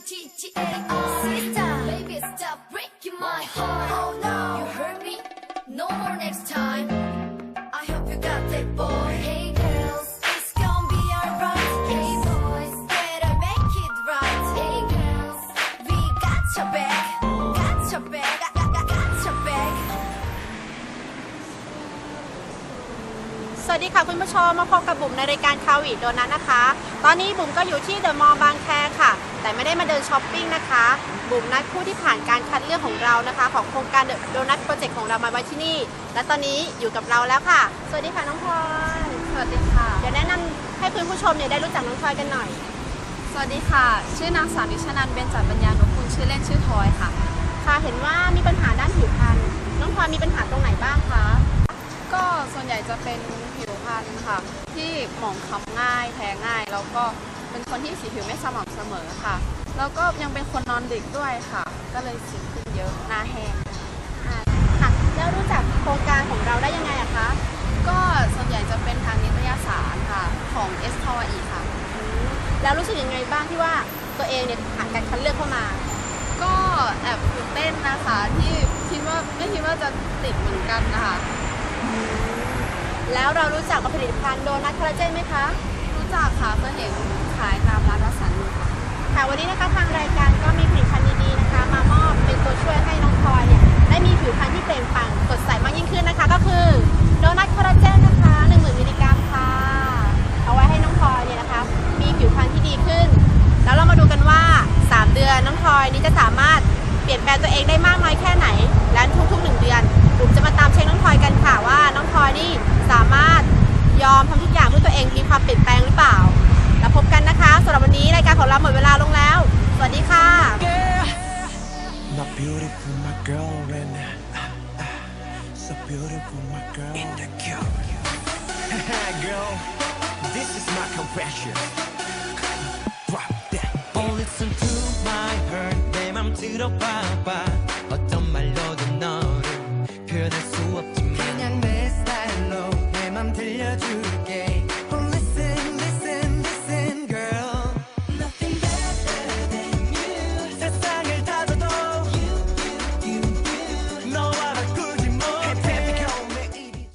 G A R. Sit down, baby, stop breaking my heart. Oh no, you hurt me. No more next time. I hope you got that boy. สวัสดีค่ะคุณผู้ชมมาพบกับบุ๋มในรายการคาวิโดนัทนะคะ ตอนนี้บุ๋มก็อยู่ที่เดอะมอลล์บางแคค่ะ แต่ไม่ได้มาเดินช้อปปิ้งนะคะ บุ๋มนัดผู้ที่ผ่านการคัดเลือกของเรานะคะ ของโครงการโดนัทโปรเจกต์ของเรามาไว้ที่นี่ และตอนนี้อยู่กับเราแล้วค่ะ สวัสดีค่ะน้องพลอยสวัสดีค่ะ เดี๋ยวแนะนำให้คุณผู้ชมเนี่ยได้รู้จักน้องพลอยกันหน่อย สวัสดีค่ะ ชื่อนางสาวนิชนันท์เบญจปัญญานุกุลชื่อเล่นชื่อทอยค่ะ ค่ะเห็นว่ามีปัญหาด้านผิวพรรณน้องพลอยมีปัญหาตรงไหนบ้างคะก็ส่วนใหญ่จะเป็น ผิวพรรณค่ะ ที่หมองคล้ำง่ายแพ้ง่าย แล้วก็เป็นคนที่สีผิวไม่สม่ำเสมอค่ะ แล้วก็ยังเป็นคนนอนดึกด้วยค่ะ ก็เลยสิวขึ้นเยอะหน้าแห้งอ่าค่ะแล้วรู้จักโครงการของเราได้ยังไงอะคะก็ส่วนใหญ่จะเป็นทางนิตยสารค่ะของเอสทวอีค่ะ แล้วรู้สึกยังไงบ้างที่ว่าตัวเองเนี่ยผ่านการคัดเลือกเข้ามา ก็แอบตื่นเต้นนะคะที่คิดว่าไม่คิดว่าจะติดเหมือนกันนะคะ แล้วเรารู้จักกับผลิตภัณฑ์โดนัทคอลลาเจนไหมคะ รู้จักค่ะเคยเห็นขายตามร้านวัสันต์ค่ะค่ะวันนี้นะคะทางรายการก็มีผลิตภัณฑ์ดีๆนะคะ มามอบเป็นตัวช่วยให้น้องพลอยเนี่ยได้มีผิวพรรณที่เปล่งปลั่งสดใสมากยิ่งขึ้นนะคะ ก็คือโดนัทคอลลาเจนนะคะ10,000มิลลิกรัมค่ะ เอาไว้ให้น้องพลอยเนี่ยนะคะ มีผิวพรรณที่ดีขึ้น แล้วเรามาดูกันว่า 3 เดือนน้องพลอยนี้จะสามารถเปลี่ยนแปลงตัวเองได้มากน้อยแค่ไหน และทุกๆ 1 เดือนบุ๋มจะมาตามเช็คน้องพลอยกันค่ะว่าน้องพลอยนี่ำหรับวันนี้รายการของเราหมดเวลาลงแล้ว สวัสดีค่ะ My beautiful, my girl, and uh, so beautiful, my girl. In the girl, girl, this is my confession. Drop that. Oh, listen to my heart, 내 맘들어 봐 봐. 어떤 말로도 너를 표현할 수 없지만 그냥 내 스타일로 내 맘 들려 줘.